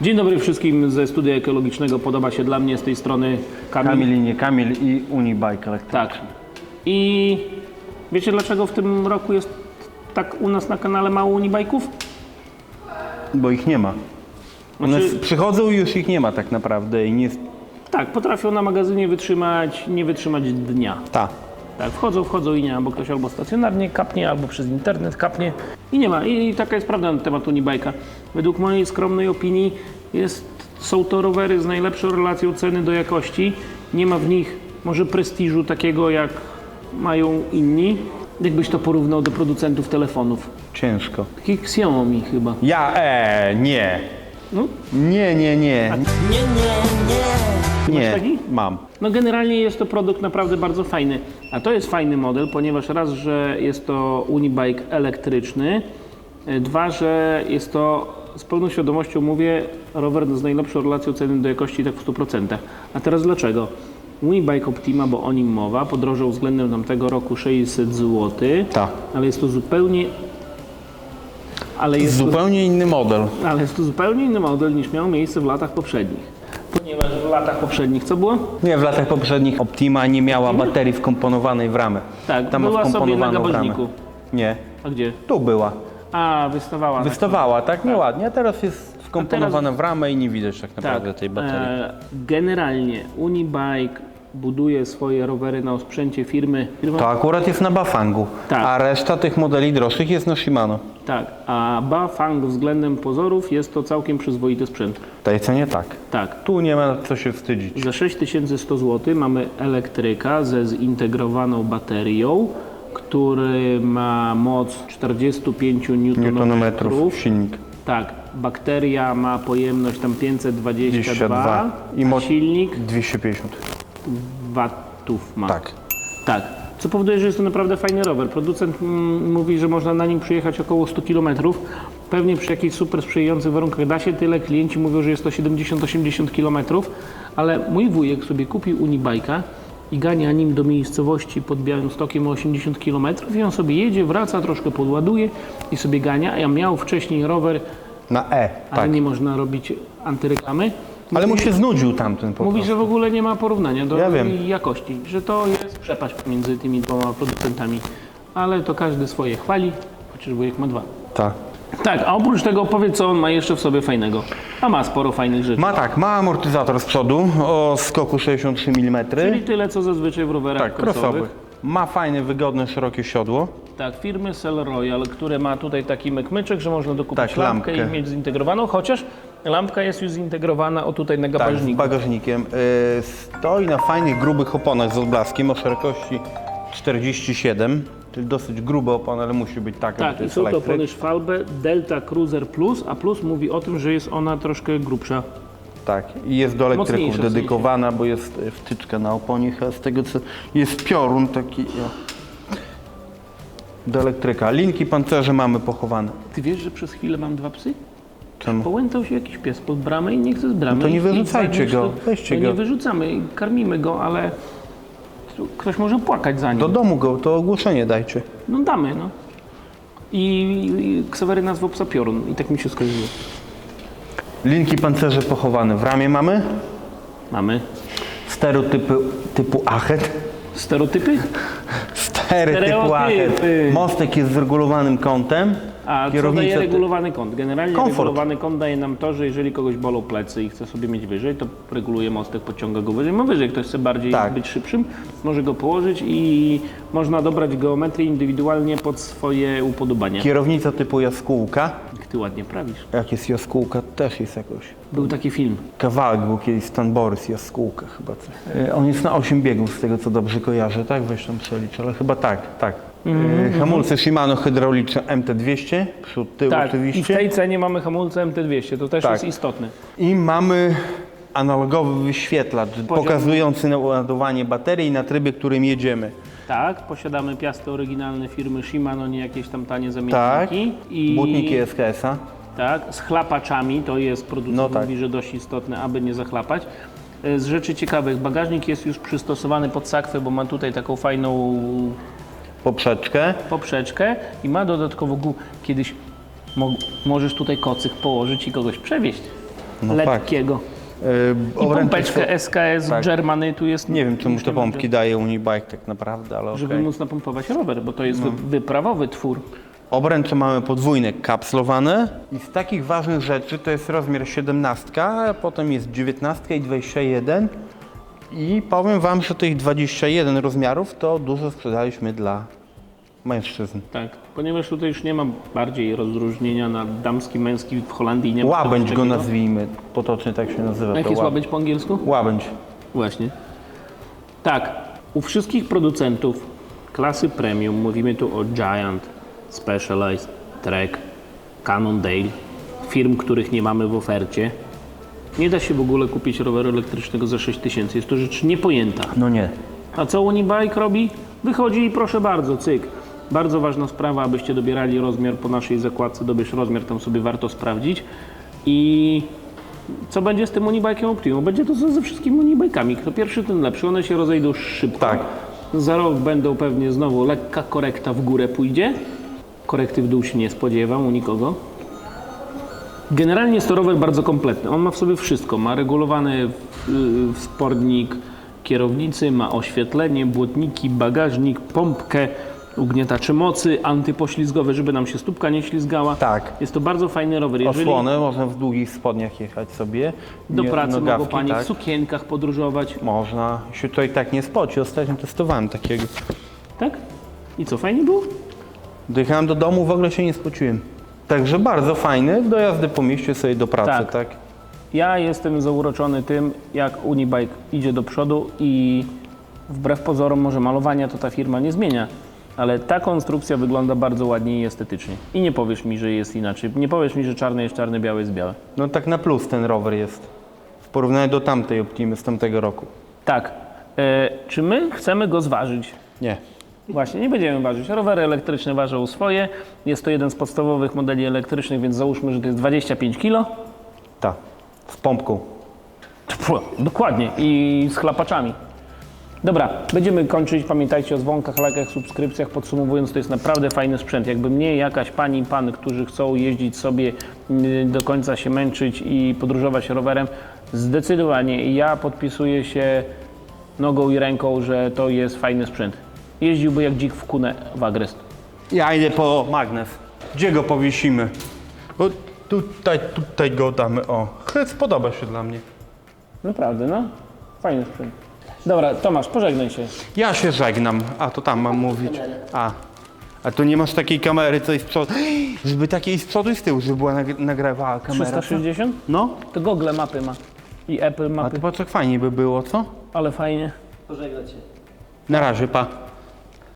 Dzień dobry wszystkim ze studia ekologicznego. Podoba się dla mnie z tej strony Kamil. Kamil i nie Kamil i Unibike Electric. Tak. I wiecie dlaczego w tym roku jest tak u nas na kanale mało unibajków? Bo ich nie ma. One Znaczy- przychodzą i już ich nie ma tak naprawdę i nie... Tak, potrafią na magazynie wytrzymać, nie wytrzymać dnia. Ta. Tak, wchodzą, wchodzą i nie bo ktoś albo stacjonarnie kapnie, albo przez internet kapnie i nie ma. I taka jest prawda na temat Unibike'a. Według mojej skromnej opinii jest, są to rowery z najlepszą relacją ceny do jakości. Nie ma w nich może prestiżu takiego, jak mają inni. Jakbyś to porównał do producentów telefonów. Ciężko. Takich Xiaomi chyba. Ja, e, nie. No, Nie, nie, nie. ty Nie, masz taki? mam. No generalnie jest to produkt naprawdę bardzo fajny. A to jest fajny model, ponieważ raz, że jest to Unibike elektryczny, y, dwa, że jest to z pełną świadomością mówię rower z najlepszą relacją ceny do jakości tak w 100%. A teraz dlaczego? Unibike Optima, bo o nim mowa, podrożał względem tamtego roku 600 zł, Ta. ale jest to zupełnie ale jest, to, Zupełnie inny model. ale jest to zupełnie inny model niż miał miejsce w latach poprzednich. Ponieważ latach poprzednich co było? Nie, w latach poprzednich Optima nie miała baterii wkomponowanej w ramę. Tak, Tam ma była sobie na wkomponowaną ramę. Nie, A gdzie? tu była. A, wystawała. tak. Wystawała, tak? Nieładnie, a teraz jest wkomponowana w ramę i nie widać tak naprawdę tej baterii. E, generalnie Unibike buduje swoje rowery na osprzęcie firmy. To akurat jest na Bafangu, Tak. a reszta tych modeli droższych jest na Shimano. Tak, a Bafang względem pozorów jest to całkiem przyzwoity sprzęt. W tej cenie tak. Tak. Tu nie ma co się wstydzić. Za 6100 zł mamy elektryka ze zintegrowaną baterią, który ma moc 45 Newtonometrów Nm. silnik. Tak, bakteria ma pojemność tam 522, 22 i silnik 250. watów ma. Tak. Tak. Co powoduje, że jest to naprawdę fajny rower. Producent mm, mówi, że można na nim przejechać około 100 km. Pewnie przy jakichś super sprzyjających warunkach da się tyle. Klienci mówią, że jest to 70-80 km. Ale mój wujek sobie kupił Unibike'a i gania nim do miejscowości pod Białymstokiem o 80 km i on sobie jedzie, wraca, troszkę podładuje i sobie gania. A ja miał wcześniej rower, Na E, ale tak. nie można robić antyreklamy. Ale mu się znudził tamten po Mówi, prostu. że w ogóle nie ma porównania do Ja wiem. jakości, że to jest przepaść pomiędzy tymi dwoma producentami. Ale to każdy swoje chwali, chociaż wujek ma dwa. Tak. Tak, a oprócz tego powiedz, co on ma jeszcze w sobie fajnego. A ma sporo fajnych rzeczy. Ma tak, ma amortyzator z przodu o skoku 63 mm. Czyli tyle, co zazwyczaj w rowerach Tak, crossowych. Ma fajne, wygodne, szerokie siodło. Tak, firmy Cell Royal, które ma tutaj taki mykmyczek, że można dokupić Tak, lampkę, lampkę. i mieć zintegrowaną, chociaż lampka jest już zintegrowana o tutaj na Tak, z bagażnikiem. Y, stoi na fajnych, grubych oponach z odblaskiem o szerokości 47. Czyli dosyć grube opony, ale musi być taka, bo Tak, to i jest są to elektryk. opony Schwalbe Delta Cruiser Plus, a Plus mówi o tym, że jest ona troszkę grubsza. Tak, i jest do elektryków Mocniejsza, w sensie. dedykowana, bo jest y, wtyczka na oponie, chyba z tego co jest piorun taki. O. Do elektryka. Linki pancerze mamy pochowane. Ty wiesz, że przez chwilę mam dwa psy? Czemu? Połętał się jakiś pies pod bramę i nie chce z bramy. No to nie i wyrzucajcie go, weźcie no go. nie wyrzucamy, karmimy go, ale ktoś może płakać za nim. Do domu go, to ogłoszenie dajcie. No damy, no. I, i Ksawery nazwał psa Piorun i tak mi się skojarzyło. Linki pancerze pochowane w ramię mamy. Mamy. Stereotypy typu Achet. Stereotypy? Stereotypy. Achet. Mostek jest z regulowanym kątem. A co daje regulowany kąt? Generalnie Komfort. regulowany kąt daje nam to, że jeżeli kogoś bolą plecy i chce sobie mieć wyżej, to reguluje mostek, podciąga go wyżej, ma wyżej. Ktoś chce bardziej Tak. być szybszym, może go położyć i można dobrać geometrię indywidualnie pod swoje upodobania. Kierownica typu jaskółka. Jak ty ładnie prawisz. Jak jest jaskółka, też jest jakoś. Był taki film. Kawałek był kiedyś Stan Borys, jaskółka chyba coś. E, On jest na 8 biegów, z tego co dobrze kojarzę, tak? Weź tam przelicz, ale chyba tak, tak. E, Hamulce Shimano hydrauliczne MT200, przód, tył Tak, i w oczywiście. tej cenie mamy hamulce MT200, to też Tak. jest istotne. I mamy analogowy wyświetlacz pokazujący naładowanie baterii na trybie, którym jedziemy. Tak, posiadamy piasty oryginalne firmy Shimano, nie jakieś tam tanie Tak, zamienniki. I butniki SKS-a. Tak, z chlapaczami, to jest producent No tak. mówi, że dość istotne, aby nie zachlapać. E, Z rzeczy ciekawych, bagażnik jest już przystosowany pod sakwę, bo ma tutaj taką fajną poprzeczkę. poprzeczkę i ma dodatkowo gó- kiedyś mo- możesz tutaj kocyk położyć i kogoś przewieźć. No tak. Lekkiego. Yy, I pompeczkę SKS tak. Germany tu jest. Nie wiem, czemu te myślę, pompki daje Unibike tak naprawdę, ale Żeby okej. móc napompować rower, bo to jest No. wy- wyprawowy twór. Obręcze mamy podwójne, kapslowane. I z takich ważnych rzeczy to jest rozmiar 17, a potem jest 19 i 21. I powiem Wam, że tych 21 rozmiarów to dużo sprzedaliśmy dla mężczyzn. Tak, ponieważ tutaj już nie ma bardziej rozróżnienia na damski, męski w Holandii. Nie ma Łabędź go takiego. nazwijmy, potocznie tak się nazywa. A jak to jest łab- łabędź po angielsku? Łabędź. Właśnie. Tak, u wszystkich producentów klasy premium, mówimy tu o Giant, Specialized, Trek, Cannondale, firm, których nie mamy w ofercie, nie da się w ogóle kupić roweru elektrycznego za 6000. Jest to rzecz niepojęta. No nie. A co Unibike robi? Wychodzi i proszę bardzo, cyk. Bardzo ważna sprawa, abyście dobierali rozmiar po naszej zakładce, dobierz rozmiar, tam sobie warto sprawdzić. I co będzie z tym Unibike'em Optimum? Będzie to ze wszystkimi Unibike'ami. Kto pierwszy, ten lepszy. One się rozejdą szybko. Tak. Za rok będą pewnie znowu lekka korekta w górę pójdzie. Korekty w dół się nie spodziewam u nikogo. Generalnie jest to rower bardzo kompletny. On ma w sobie wszystko. Ma regulowany y, wspornik kierownicy, ma oświetlenie, błotniki, bagażnik, pompkę, ugniatacze mocy, antypoślizgowe, żeby nam się stópka nie ślizgała. Tak. Jest to bardzo fajny rower. Jeżeli Osłony, można w długich spodniach jechać sobie. do Nie- pracy mogą nogawki, Panie tak. w sukienkach podróżować. Można. Się to i tak nie spoci. Ostatnio testowałem takiego. Tak? I co, fajnie było? Dojechałem do domu, w ogóle się nie spociłem. Także bardzo fajny do jazdy po mieście sobie do pracy, Tak. tak? Ja jestem zauroczony tym, jak Unibike idzie do przodu i wbrew pozorom może malowania to ta firma nie zmienia, ale ta konstrukcja wygląda bardzo ładnie i estetycznie. I nie powiesz mi, że jest inaczej. Nie powiesz mi, że czarny jest czarny, biały jest biały. No tak na plus ten rower jest. W porównaniu do tamtej Optimy z tamtego roku. Tak. E, czy my chcemy go zważyć? Nie. Właśnie, nie będziemy ważyć. Rowery elektryczne ważą swoje. Jest to jeden z podstawowych modeli elektrycznych, więc załóżmy, że to jest 25 kg. Ta. Z pompką. Dokładnie. I z chlapaczami. Dobra, będziemy kończyć. Pamiętajcie o dzwonkach, lajkach, subskrypcjach. Podsumowując, to jest naprawdę fajny sprzęt. Jakby mnie jakaś pani, pan, którzy chcą jeździć sobie y, do końca się męczyć i podróżować rowerem, zdecydowanie ja podpisuję się nogą i ręką, że to jest fajny sprzęt. Jeździłby jak dzik w kunę w agrest. Ja idę po magnes. Gdzie go powiesimy? O, tutaj, tutaj go damy. O, chyba spodoba się dla mnie. Naprawdę, no. Fajny sprzęt. Dobra, Tomasz, pożegnaj się. Ja się żegnam. A, to tam mam mówić. A. A tu nie masz takiej kamery, co jest z przodu. Żeby takiej z przodu i z tyłu, żeby była nag- nagrywała kamera. co? 360? No. To Google mapy ma. I Apple A mapy. to patrz jak fajnie by było, co? Ale fajnie. Na razie, pa.